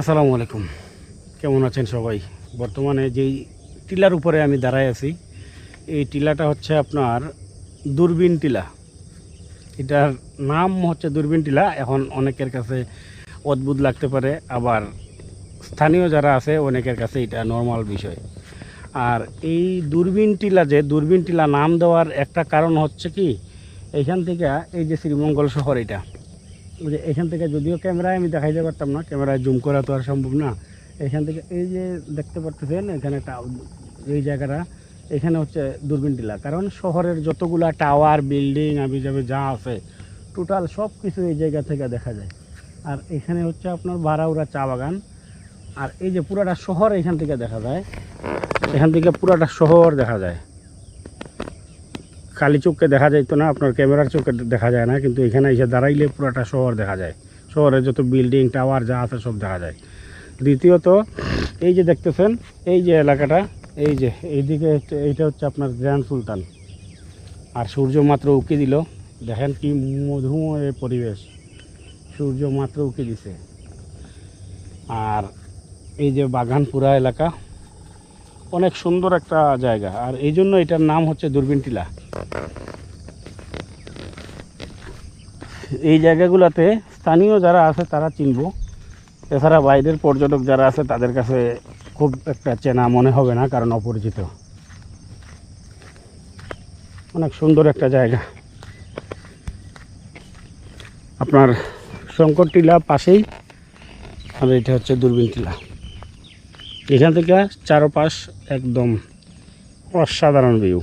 আসসালামু আলাইকুম। কেমন আছেন সবাই? বর্তমানে যেই টিলার উপরে আমি দাঁড়ায় আছি, এই টিলাটা হচ্ছে আপনার দূরবীন টিলা। এটার নাম হচ্ছে দূরবীন টিলা। এখন অনেকের কাছে অদ্ভুত লাগতে পারে, আবার স্থানীয় যারা আছে, অনেকের কাছে এটা নর্মাল বিষয়। আর এই দূরবীন টিলা যে দূরবীন টিলা নাম দেওয়ার একটা কারণ হচ্ছে কি, এইখান থেকে এই যে শ্রীমঙ্গল শহর এটা যে এখান থেকে যদিও ক্যামেরায় আমি দেখাইতে পারতাম না, ক্যামেরায় জুম করা তো আর সম্ভব না। এখান থেকে এই যে দেখতে পারতেছেন, এখানে একটা এই জায়গাটা, এখানে হচ্ছে দূরবীন টিলা কারণ শহরের যতগুলা টাওয়ার, বিল্ডিং আবি যাবে যা আছে, টোটাল সব কিছু এই জায়গা থেকে দেখা যায়। আর এখানে হচ্ছে আপনার বারাউরা চা বাগান। আর এই যে পুরাটা শহর এখান থেকে দেখা যায়, এখান থেকে পুরাটা শহর দেখা যায়। খালি চোখকে দেখা যাইতো না, আপনার ক্যামেরার চোখে দেখা যায় না, কিন্তু এখানে এসে দাঁড়াইলে পুরোটা শহর দেখা যায়। শহরের যত বিল্ডিং, টাওয়ার যা আছে সব দেখা যায়। দ্বিতীয়ত, এই যে দেখতেছেন, এই যে এলাকাটা, এই যে, এইদিকে এইটা হচ্ছে আপনার গ্র্যান্ড সুলতান। আর সূর্য মাত্র উকি দিল। দেখেন কি মধুময় পরিবেশ। সূর্য মাত্র উকি দিছে। আর এই যে বাগানপুরা এলাকা, অনেক সুন্দর একটা জায়গা। আর এই জন্য এটার নাম হচ্ছে দূরবীন টিলা। এই জায়গাগুলোতে স্থানীয় যারা আছে তারা চিনব। এছাড়া বাইরের পর্যটক যারা আছে তাদের কাছে খুব একটা চেনা মনে হবে না, কারণ অপরিচিত। অনেক সুন্দর একটা জায়গা। আপনার শঙ্কর টিলা পাশেই, আর এটা হচ্ছে দূরবীন টিলা। এখান থেকে চারপাশ একদম অসাধারণ ভিউ